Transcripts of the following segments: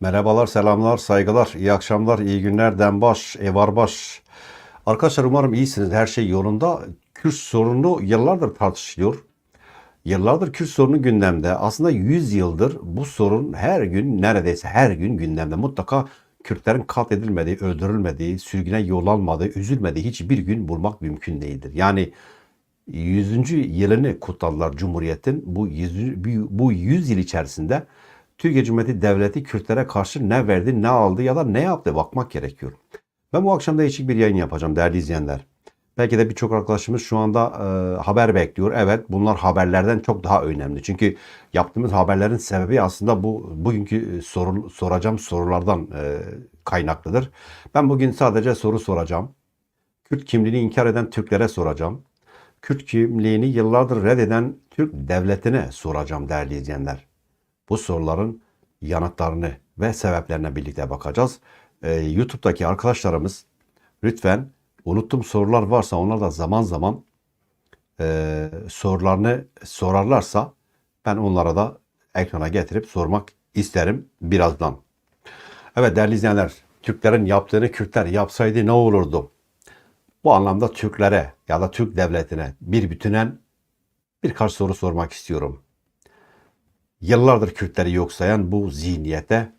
Merhabalar, selamlar, saygılar, iyi akşamlar, iyi günler, Denbaş, Evarbaş. Arkadaşlar umarım iyisiniz, her şey yolunda. Kürt sorunu yıllardır tartışılıyor. Yıllardır Kürt sorunu gündemde. Aslında 100 yıldır bu sorun her gün, neredeyse her gün gündemde. Mutlaka Kürtlerin katledilmediği, öldürülmediği, sürgüne yol almadığı, üzülmediği hiçbir gün bulmak mümkün değildir. Yani 100. yılını kutladılar Cumhuriyet'in. Bu 100, bu 100 yıl içerisinde Türkiye Cumhuriyeti Devleti Kürtlere karşı ne verdi, ne aldı ya da ne yaptı bakmak gerekiyor. Ben bu akşam değişik bir yayın yapacağım değerli izleyenler. Belki de birçok arkadaşımız şu anda e, haber bekliyor. Evet bunlar haberlerden çok daha önemli. Çünkü yaptığımız haberlerin sebebi aslında bu bugünkü soru, soracağım sorulardan e, kaynaklıdır. Ben bugün sadece soru soracağım. Kürt kimliğini inkar eden Türklere soracağım. Kürt kimliğini yıllardır reddeden Türk devletine soracağım değerli izleyenler. Bu soruların yanıtlarını ve sebeplerine birlikte bakacağız. Ee, YouTube'daki arkadaşlarımız lütfen unuttuğum sorular varsa onlar da zaman zaman e, sorularını sorarlarsa ben onlara da ekrana getirip sormak isterim birazdan. Evet değerli izleyenler, Türklerin yaptığını Kürtler yapsaydı ne olurdu? Bu anlamda Türklere ya da Türk devletine bir bütünen birkaç soru sormak istiyorum. Yıllardır Kürtleri yok sayan bu zihniyete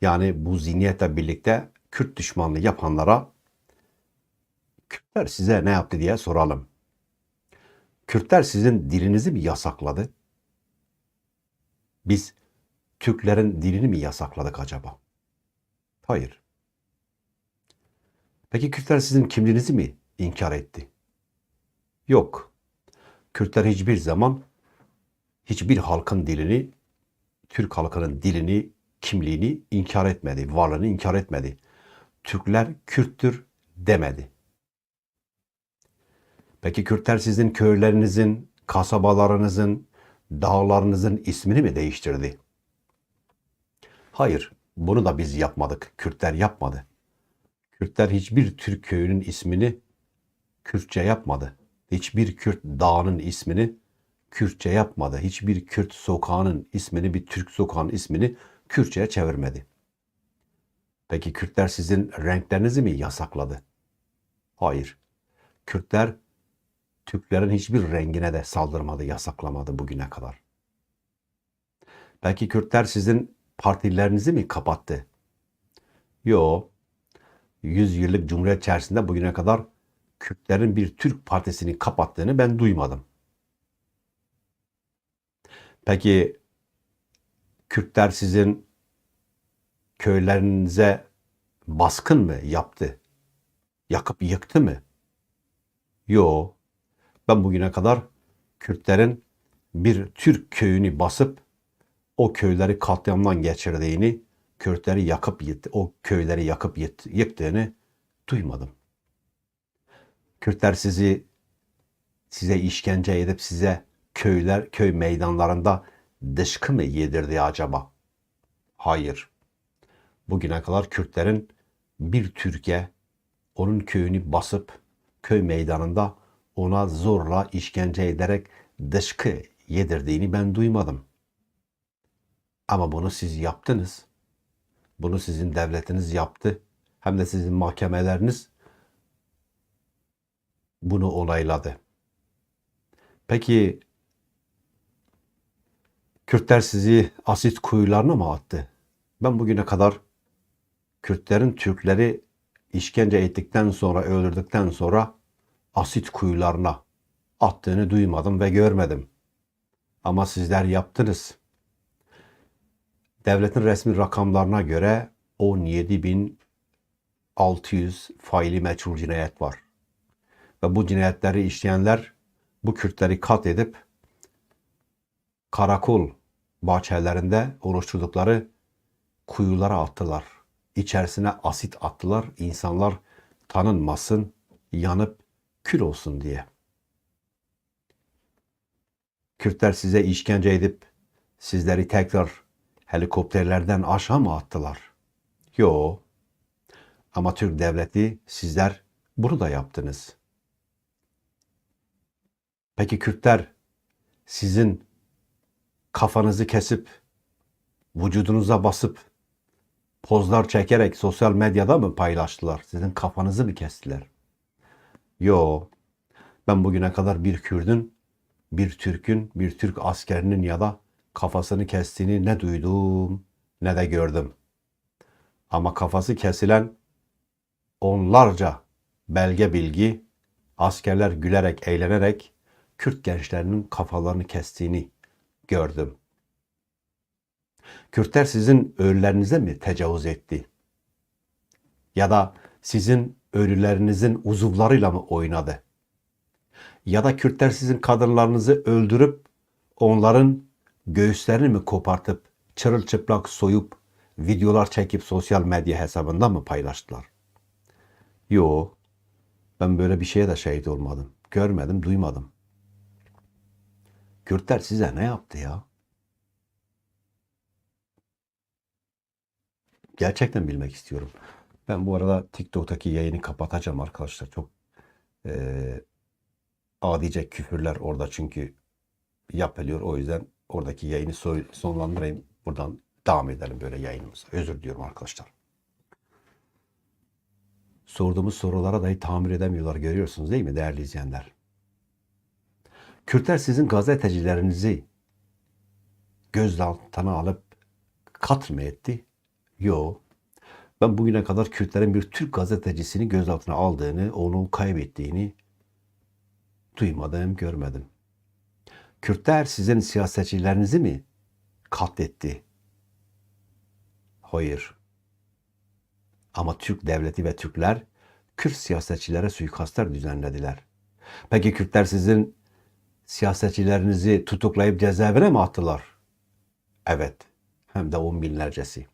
yani bu zihniyetle birlikte Kürt düşmanlığı yapanlara Kürtler size ne yaptı diye soralım. Kürtler sizin dilinizi mi yasakladı? Biz Türklerin dilini mi yasakladık acaba? Hayır. Peki Kürtler sizin kimliğinizi mi inkar etti? Yok. Kürtler hiçbir zaman hiçbir halkın dilini, Türk halkının dilini, kimliğini inkar etmedi, varlığını inkar etmedi. Türkler Kürttür demedi. Peki Kürtler sizin köylerinizin, kasabalarınızın, dağlarınızın ismini mi değiştirdi? Hayır, bunu da biz yapmadık. Kürtler yapmadı. Kürtler hiçbir Türk köyünün ismini Kürtçe yapmadı. Hiçbir Kürt dağının ismini Kürtçe yapmadı. Hiçbir Kürt sokağının ismini, bir Türk sokağının ismini Kürtçe'ye çevirmedi. Peki Kürtler sizin renklerinizi mi yasakladı? Hayır. Kürtler Türklerin hiçbir rengine de saldırmadı, yasaklamadı bugüne kadar. Belki Kürtler sizin partilerinizi mi kapattı? Yo. 100 yıllık Cumhuriyet içerisinde bugüne kadar Kürtlerin bir Türk partisini kapattığını ben duymadım. Peki Kürtler sizin köylerinize baskın mı yaptı? Yakıp yıktı mı? Yo. Ben bugüne kadar Kürtlerin bir Türk köyünü basıp o köyleri katliamdan geçirdiğini, Kürtleri yakıp yıktı, o köyleri yakıp yıktı- yıktığını duymadım. Kürtler sizi size işkence edip size köyler köy meydanlarında dışkı mı yedirdi acaba? Hayır. Bugüne kadar Kürtlerin bir Türkiye onun köyünü basıp köy meydanında ona zorla işkence ederek dışkı yedirdiğini ben duymadım. Ama bunu siz yaptınız. Bunu sizin devletiniz yaptı. Hem de sizin mahkemeleriniz bunu onayladı. Peki Kürtler sizi asit kuyularına mı attı? Ben bugüne kadar Kürtlerin Türkleri işkence ettikten sonra, öldürdükten sonra asit kuyularına attığını duymadım ve görmedim. Ama sizler yaptınız. Devletin resmi rakamlarına göre 17.600 faili meçhul cinayet var. Ve bu cinayetleri işleyenler bu Kürtleri katledip karakol bahçelerinde oluşturdukları kuyulara attılar. İçerisine asit attılar. İnsanlar tanınmasın, yanıp kül olsun diye. Kürtler size işkence edip sizleri tekrar helikopterlerden aşağı mı attılar? Yo. Ama Türk devleti sizler bunu da yaptınız. Peki Kürtler sizin kafanızı kesip vücudunuza basıp pozlar çekerek sosyal medyada mı paylaştılar? Sizin kafanızı mı kestiler? Yo. Ben bugüne kadar bir Kürdün, bir Türk'ün, bir Türk askerinin ya da kafasını kestiğini ne duydum ne de gördüm. Ama kafası kesilen onlarca belge bilgi askerler gülerek eğlenerek Kürt gençlerinin kafalarını kestiğini gördüm. Kürtler sizin ölülerinize mi tecavüz etti? Ya da sizin ölülerinizin uzuvlarıyla mı oynadı? Ya da Kürtler sizin kadınlarınızı öldürüp onların göğüslerini mi kopartıp çırılçıplak soyup videolar çekip sosyal medya hesabında mı paylaştılar? Yo, ben böyle bir şeye de şahit olmadım. Görmedim, duymadım. Kürtler size ne yaptı ya? Gerçekten bilmek istiyorum. Ben bu arada TikTok'taki yayını kapatacağım arkadaşlar. Çok eee adice küfürler orada çünkü yapılıyor. O yüzden oradaki yayını sonlandırayım. Buradan devam edelim böyle yayınımıza. Özür diliyorum arkadaşlar. Sorduğumuz sorulara dahi tahammül edemiyorlar. Görüyorsunuz değil mi değerli izleyenler? Kürtler sizin gazetecilerinizi gözaltına alıp katl mı etti? Yo. Ben bugüne kadar Kürtlerin bir Türk gazetecisini gözaltına aldığını, onu kaybettiğini duymadım, görmedim. Kürtler sizin siyasetçilerinizi mi katletti? Hayır. Ama Türk devleti ve Türkler Kürt siyasetçilere suikastlar düzenlediler. Peki Kürtler sizin siyasetçilerinizi tutuklayıp cezaevine mi attılar? Evet. Hem de on binlercesi.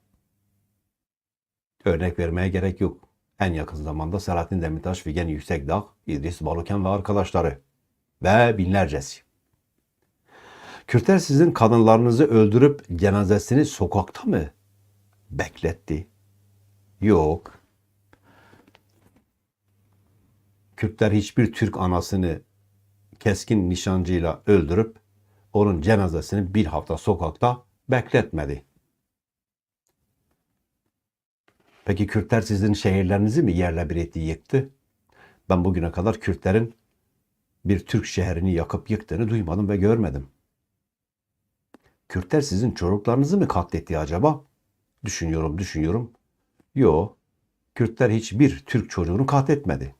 Örnek vermeye gerek yok. En yakın zamanda Selahattin Demirtaş, Figen Yüksekdağ, İdris Baluken ve arkadaşları ve binlercesi. Kürtler sizin kadınlarınızı öldürüp cenazesini sokakta mı bekletti? Yok. Kürtler hiçbir Türk anasını keskin nişancıyla öldürüp onun cenazesini bir hafta sokakta bekletmedi. Peki Kürtler sizin şehirlerinizi mi yerle bir etti, yıktı? Ben bugüne kadar Kürtlerin bir Türk şehrini yakıp yıktığını duymadım ve görmedim. Kürtler sizin çocuklarınızı mı katletti acaba? Düşünüyorum, düşünüyorum. Yo, Kürtler hiçbir Türk çocuğunu katletmedi.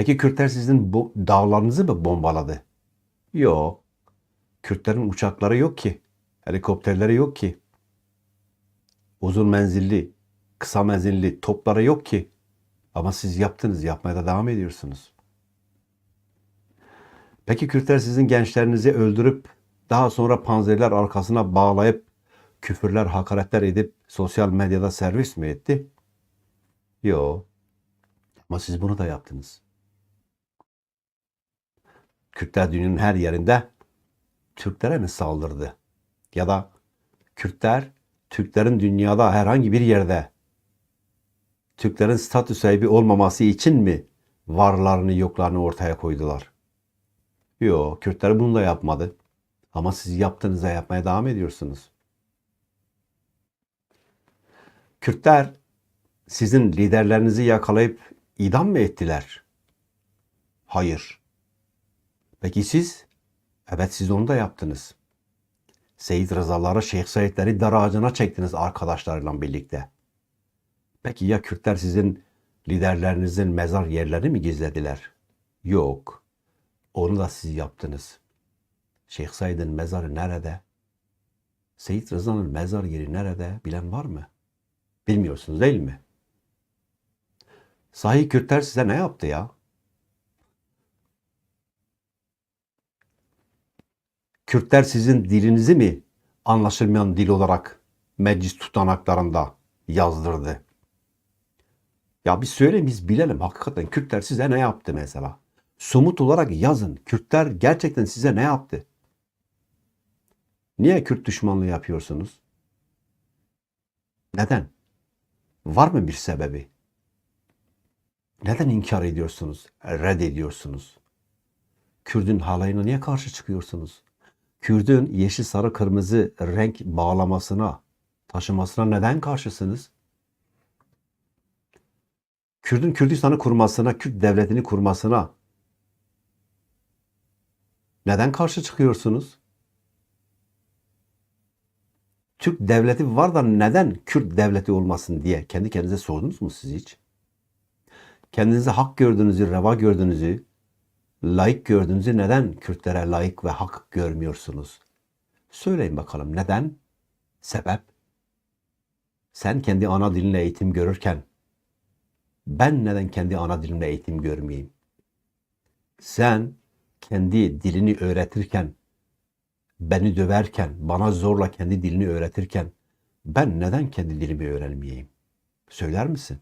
Peki Kürtler sizin bu dağlarınızı mı bombaladı? Yo, Kürtlerin uçakları yok ki, helikopterleri yok ki, uzun menzilli, kısa menzilli topları yok ki. Ama siz yaptınız, yapmaya da devam ediyorsunuz. Peki Kürtler sizin gençlerinizi öldürüp daha sonra panzerler arkasına bağlayıp küfürler, hakaretler edip sosyal medyada servis mi etti? Yo. Ama siz bunu da yaptınız. Kürtler dünyanın her yerinde Türklere mi saldırdı? Ya da Kürtler Türklerin dünyada herhangi bir yerde Türklerin statü sahibi olmaması için mi varlarını yoklarını ortaya koydular? Yok, Kürtler bunu da yapmadı. Ama siz yaptığınızda yapmaya devam ediyorsunuz. Kürtler sizin liderlerinizi yakalayıp idam mı ettiler? Hayır. Peki siz? Evet siz onu da yaptınız. Seyit Rızaları, Şeyh Saidleri dar ağacına çektiniz arkadaşlarıyla birlikte. Peki ya Kürtler sizin liderlerinizin mezar yerlerini mi gizlediler? Yok. Onu da siz yaptınız. Şeyh Said'in mezarı nerede? Seyit Rıza'nın mezar yeri nerede? Bilen var mı? Bilmiyorsunuz değil mi? Sahi Kürtler size ne yaptı ya? Kürtler sizin dilinizi mi anlaşılmayan dil olarak meclis tutanaklarında yazdırdı? Ya bir söyleyin biz bilelim hakikaten Kürtler size ne yaptı mesela? Somut olarak yazın. Kürtler gerçekten size ne yaptı? Niye Kürt düşmanlığı yapıyorsunuz? Neden? Var mı bir sebebi? Neden inkar ediyorsunuz? Reddediyorsunuz? Kürdün halayına niye karşı çıkıyorsunuz? Kürdün yeşil, sarı, kırmızı renk bağlamasına, taşımasına neden karşısınız? Kürt'ün Kürdistan'ı kurmasına, Kürt devletini kurmasına neden karşı çıkıyorsunuz? Türk devleti var da neden Kürt devleti olmasın diye kendi kendinize sordunuz mu siz hiç? Kendinize hak gördüğünüzü, reva gördüğünüzü, layık gördüğünüzü neden Kürtlere layık ve hak görmüyorsunuz? Söyleyin bakalım neden? Sebep? Sen kendi ana dilinle eğitim görürken ben neden kendi ana dilimle eğitim görmeyeyim? Sen kendi dilini öğretirken, beni döverken, bana zorla kendi dilini öğretirken ben neden kendi dilimi öğrenmeyeyim? Söyler misin?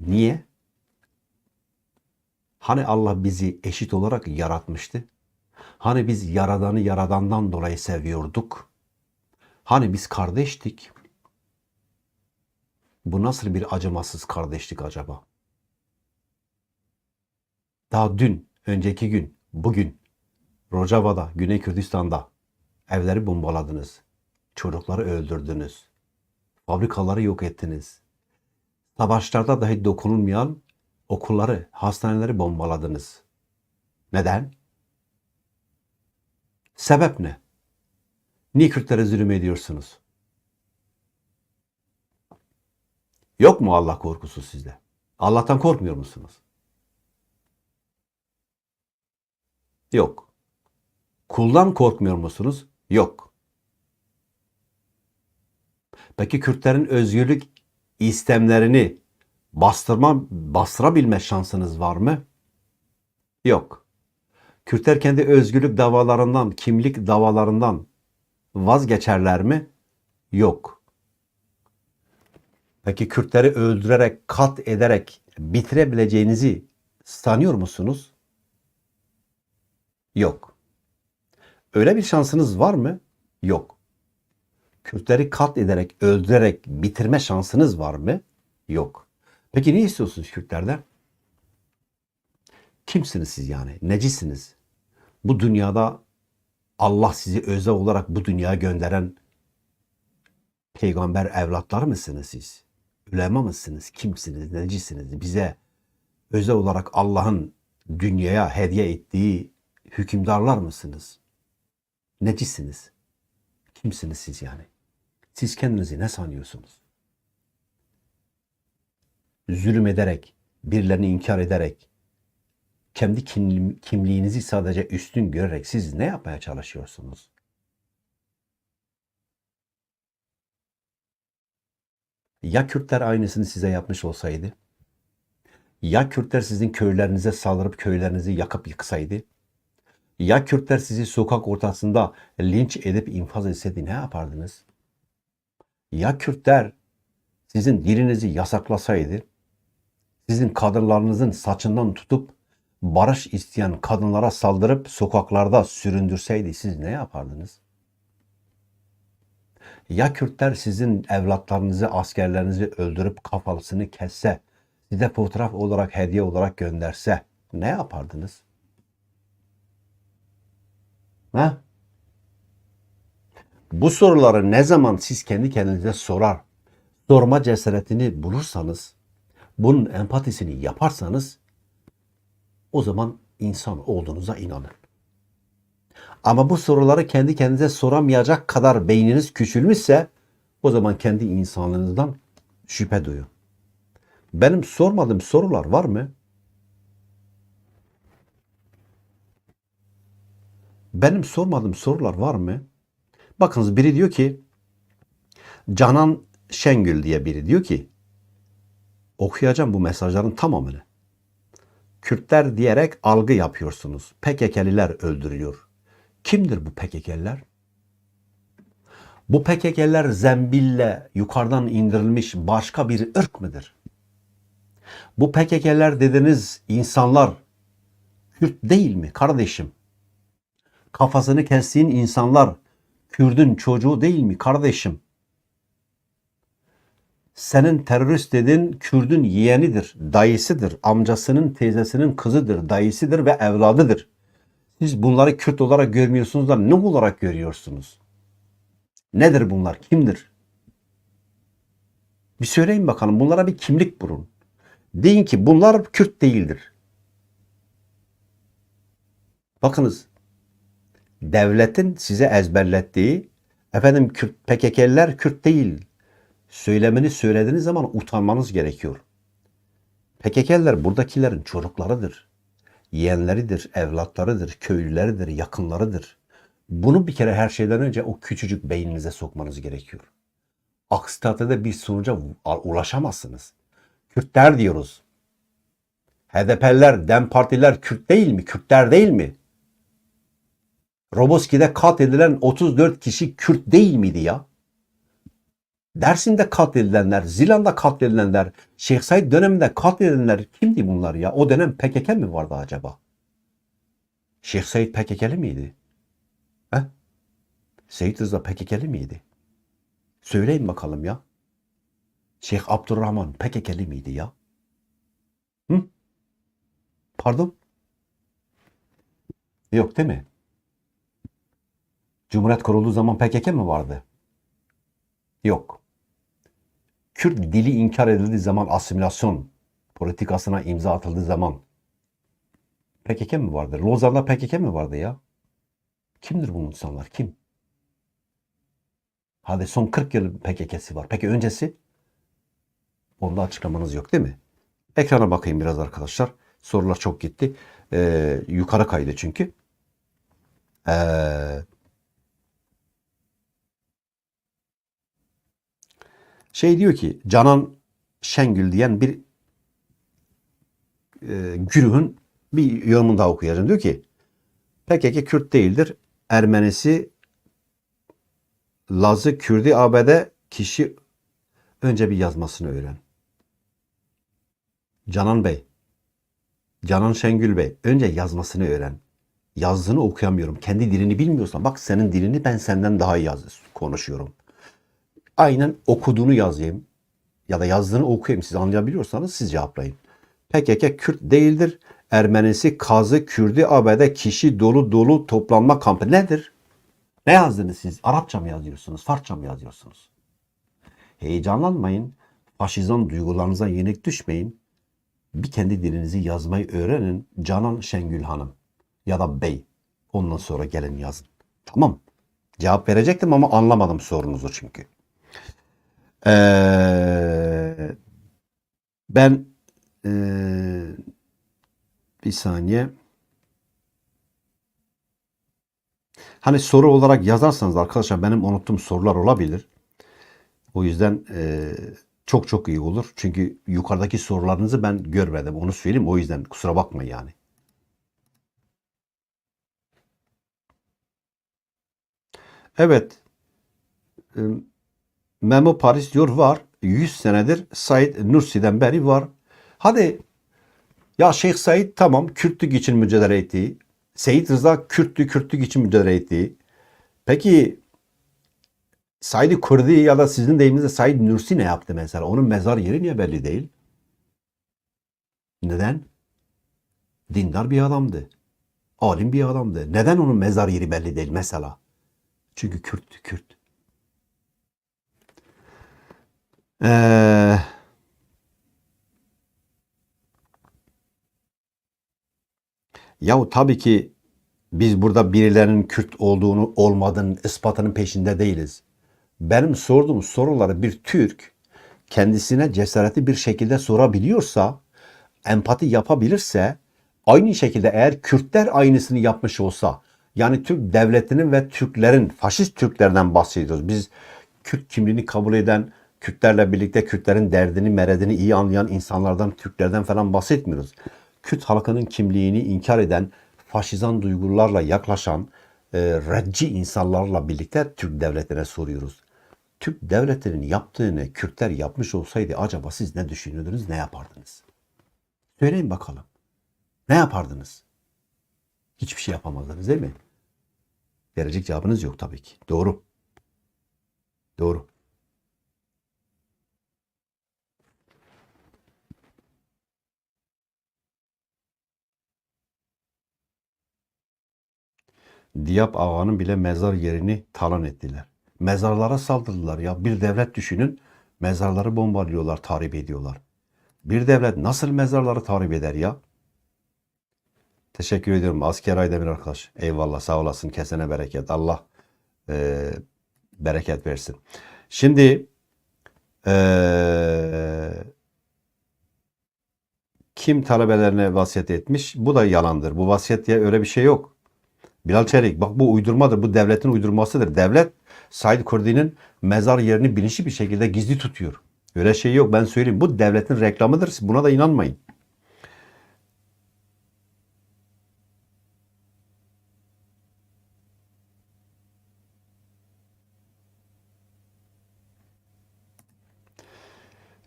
Niye? Hani Allah bizi eşit olarak yaratmıştı? Hani biz yaradanı yaradandan dolayı seviyorduk? Hani biz kardeştik? Bu nasıl bir acımasız kardeşlik acaba? Daha dün, önceki gün, bugün Rojava'da, Güney Kürdistan'da evleri bombaladınız. Çocukları öldürdünüz. Fabrikaları yok ettiniz. Savaşlarda dahi dokunulmayan okulları, hastaneleri bombaladınız. Neden? Sebep ne? Niye Kürtlere zulüm ediyorsunuz? Yok mu Allah korkusu sizde? Allah'tan korkmuyor musunuz? Yok. Kuldan korkmuyor musunuz? Yok. Peki Kürtlerin özgürlük istemlerini bastırma, bastırabilme şansınız var mı? Yok. Kürtler kendi özgürlük davalarından, kimlik davalarından vazgeçerler mi? Yok. Peki Kürtleri öldürerek, kat ederek bitirebileceğinizi sanıyor musunuz? Yok. Öyle bir şansınız var mı? Yok. Kürtleri kat ederek, öldürerek bitirme şansınız var mı? Yok. Peki ne istiyorsunuz Kürtlerden? Kimsiniz siz yani? Necisiniz? Bu dünyada Allah sizi özel olarak bu dünyaya gönderen peygamber evlatları mısınız siz? Ülema mısınız? Kimsiniz? Necisiniz? Bize özel olarak Allah'ın dünyaya hediye ettiği hükümdarlar mısınız? Necisiniz? Kimsiniz siz yani? Siz kendinizi ne sanıyorsunuz? Zulüm ederek, birilerini inkar ederek, kendi kim- kimliğinizi sadece üstün görerek siz ne yapmaya çalışıyorsunuz? Ya Kürtler aynısını size yapmış olsaydı? Ya Kürtler sizin köylerinize saldırıp köylerinizi yakıp yıksaydı? Ya Kürtler sizi sokak ortasında linç edip infaz etseydi ne yapardınız? Ya Kürtler sizin dilinizi yasaklasaydı, sizin kadınlarınızın saçından tutup barış isteyen kadınlara saldırıp sokaklarda süründürseydi siz ne yapardınız? Ya Kürtler sizin evlatlarınızı, askerlerinizi öldürüp kafasını kesse, size fotoğraf olarak, hediye olarak gönderse ne yapardınız? Ha? Bu soruları ne zaman siz kendi kendinize sorar, sorma cesaretini bulursanız, bunun empatisini yaparsanız, o zaman insan olduğunuza inanın. Ama bu soruları kendi kendinize soramayacak kadar beyniniz küçülmüşse, o zaman kendi insanlığınızdan şüphe duyun. Benim sormadığım sorular var mı? Benim sormadığım sorular var mı? Bakınız biri diyor ki Canan Şengül diye biri diyor ki okuyacağım bu mesajların tamamını. Kürtler diyerek algı yapıyorsunuz. PKK'liler öldürüyor. Kimdir bu PKK'liler? Bu PKK'liler zembille yukarıdan indirilmiş başka bir ırk mıdır? Bu PKK'liler dediğiniz insanlar Kürt değil mi kardeşim? Kafasını kestiğin insanlar Kürdün çocuğu değil mi kardeşim? Senin terörist dedin Kürdün yeğenidir, dayısıdır, amcasının teyzesinin kızıdır, dayısıdır ve evladıdır. Siz bunları Kürt olarak görmüyorsunuz da ne olarak görüyorsunuz? Nedir bunlar? Kimdir? Bir söyleyin bakalım. Bunlara bir kimlik bulun. Deyin ki bunlar Kürt değildir. Bakınız devletin size ezberlettiği efendim Kürt PKK'liler Kürt değil söylemini söylediğiniz zaman utanmanız gerekiyor. PKK'liler buradakilerin çocuklarıdır. Yeğenleridir, evlatlarıdır, köylüleridir, yakınlarıdır. Bunu bir kere her şeyden önce o küçücük beyninize sokmanız gerekiyor. Aksi takdirde bir sonuca ulaşamazsınız. Kürtler diyoruz. HDP'liler, DEM partiler Kürt değil mi? Kürtler değil mi? Roboski'de katledilen 34 kişi Kürt değil miydi ya? Dersim'de katledilenler, Zilan'da katledilenler, Şeyh Said döneminde katledilenler kimdi bunlar ya? O dönem PKK mi vardı acaba? Şeyh Said PKK'li miydi? He? Seyit Rıza PKK'li miydi? Söyleyin bakalım ya. Şeyh Abdurrahman PKK'li miydi ya? Hı? Pardon? Yok değil mi? Cumhuriyet kurulduğu zaman PKK mi vardı? Yok. Kürt dili inkar edildiği zaman asimilasyon politikasına imza atıldığı zaman PKK mi vardı? Lozan'da PKK mi vardı ya? Kimdir bu insanlar? Kim? Hadi son 40 yıl PKK'si var. Peki öncesi? Onda açıklamanız yok değil mi? Ekrana bakayım biraz arkadaşlar. Sorular çok gitti. Ee, yukarı kaydı çünkü. Ee, şey diyor ki Canan Şengül diyen bir e, güruhun bir yorumunu daha okuyacağım. Diyor ki PKK Kürt değildir. Ermenisi Lazı Kürdi ABD kişi önce bir yazmasını öğren. Canan Bey, Canan Şengül Bey önce yazmasını öğren. Yazdığını okuyamıyorum. Kendi dilini bilmiyorsan bak senin dilini ben senden daha iyi yaz, konuşuyorum. Aynen okuduğunu yazayım ya da yazdığını okuyayım. Siz anlayabiliyorsanız siz cevaplayın. PKK Kürt değildir. Ermenisi, Kazı, Kürdi, ABD kişi dolu dolu toplanma kampı nedir? Ne yazdınız siz? Arapça mı yazıyorsunuz? Farsça mı yazıyorsunuz? Heyecanlanmayın. Faşizan duygularınıza yenik düşmeyin. Bir kendi dilinizi yazmayı öğrenin. Canan Şengül Hanım ya da Bey. Ondan sonra gelin yazın. Tamam. Cevap verecektim ama anlamadım sorunuzu çünkü. Ee, ben ee, bir saniye. Hani soru olarak yazarsanız arkadaşlar benim unuttuğum sorular olabilir. O yüzden ee, çok çok iyi olur. Çünkü yukarıdaki sorularınızı ben görmedim. Onu söyleyeyim. O yüzden kusura bakmayın yani. Evet. Ee, Memo Paris diyor var. 100 senedir Said Nursi'den beri var. Hadi ya Şeyh Said tamam Kürtlük için mücadele etti. Seyit Rıza Kürtlük Kürtlük için mücadele etti. Peki Said Kurdi ya da sizin deyiminizde Said Nursi ne yaptı mesela? Onun mezar yeri niye belli değil? Neden? Dindar bir adamdı. Alim bir adamdı. Neden onun mezar yeri belli değil mesela? Çünkü Kürt, Kürt. Ee, yahu tabii ki biz burada birilerinin Kürt olduğunu olmadığının ispatının peşinde değiliz. Benim sorduğum soruları bir Türk kendisine cesaretli bir şekilde sorabiliyorsa, empati yapabilirse, aynı şekilde eğer Kürtler aynısını yapmış olsa, yani Türk devletinin ve Türklerin, faşist Türklerden bahsediyoruz. Biz Kürt kimliğini kabul eden, Kürtlerle birlikte Kürtlerin derdini, meredini iyi anlayan insanlardan, Türklerden falan bahsetmiyoruz. Kürt halkının kimliğini inkar eden, faşizan duygularla yaklaşan, e, redci insanlarla birlikte Türk devletine soruyoruz. Türk devletinin yaptığını Kürtler yapmış olsaydı acaba siz ne düşünürdünüz, ne yapardınız? Söyleyin bakalım. Ne yapardınız? Hiçbir şey yapamazdınız değil mi? Verecek cevabınız yok tabii ki. Doğru. Doğru. Diyap Ağa'nın bile mezar yerini talan ettiler. Mezarlara saldırdılar ya. Bir devlet düşünün. Mezarları bombalıyorlar, tahrip ediyorlar. Bir devlet nasıl mezarları tahrip eder ya? Teşekkür ediyorum Asker Aydemir arkadaş. Eyvallah sağ olasın. Kesene bereket. Allah eee, bereket versin. Şimdi eee, kim talebelerine vasiyet etmiş? Bu da yalandır. Bu vasiyet diye öyle bir şey yok. Bilal Çelik bak bu uydurmadır. Bu devletin uydurmasıdır. Devlet Said Kurdi'nin mezar yerini bilinçli bir şekilde gizli tutuyor. Öyle şey yok ben söyleyeyim. Bu devletin reklamıdır. Siz buna da inanmayın.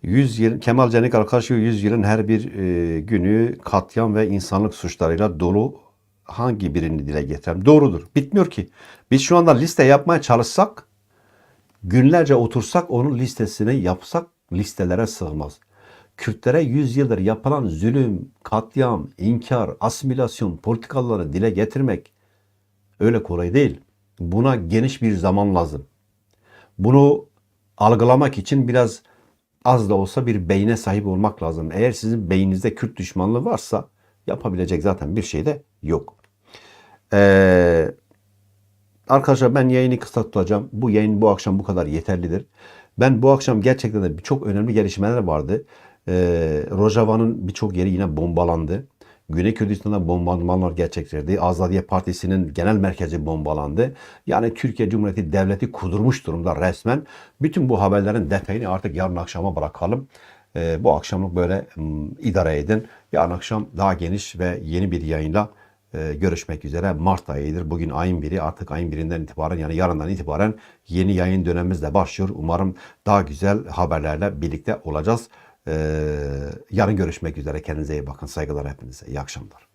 Yüz yıl, Kemal Cenik arkadaş 100 yılın her bir e, günü katliam ve insanlık suçlarıyla dolu hangi birini dile getirelim? Doğrudur. Bitmiyor ki. Biz şu anda liste yapmaya çalışsak günlerce otursak onun listesini yapsak listelere sığmaz. Kürtlere 100 yıldır yapılan zulüm, katliam, inkar, asimilasyon politikalarını dile getirmek öyle kolay değil. Buna geniş bir zaman lazım. Bunu algılamak için biraz az da olsa bir beyne sahip olmak lazım. Eğer sizin beyninizde Kürt düşmanlığı varsa yapabilecek zaten bir şey de yok. Ee, arkadaşlar ben yayını kısa tutacağım. Bu yayın bu akşam bu kadar yeterlidir. Ben bu akşam gerçekten de çok önemli gelişmeler vardı. Ee, Rojava'nın birçok yeri yine bombalandı. Güney Kürdistan'da bombardımanlar gerçekleştirdi. Azadiye Partisi'nin genel merkezi bombalandı. Yani Türkiye Cumhuriyeti Devleti kudurmuş durumda resmen. Bütün bu haberlerin detayını artık yarın akşama bırakalım. Ee, bu akşamlık böyle m, idare edin. Yarın akşam daha geniş ve yeni bir yayınla e, görüşmek üzere. Mart ayıdır. Bugün ayın biri. Artık ayın birinden itibaren yani yarından itibaren yeni yayın dönemimiz de başlıyor. Umarım daha güzel haberlerle birlikte olacağız. Ee, yarın görüşmek üzere. Kendinize iyi bakın. Saygılar hepinize. İyi akşamlar.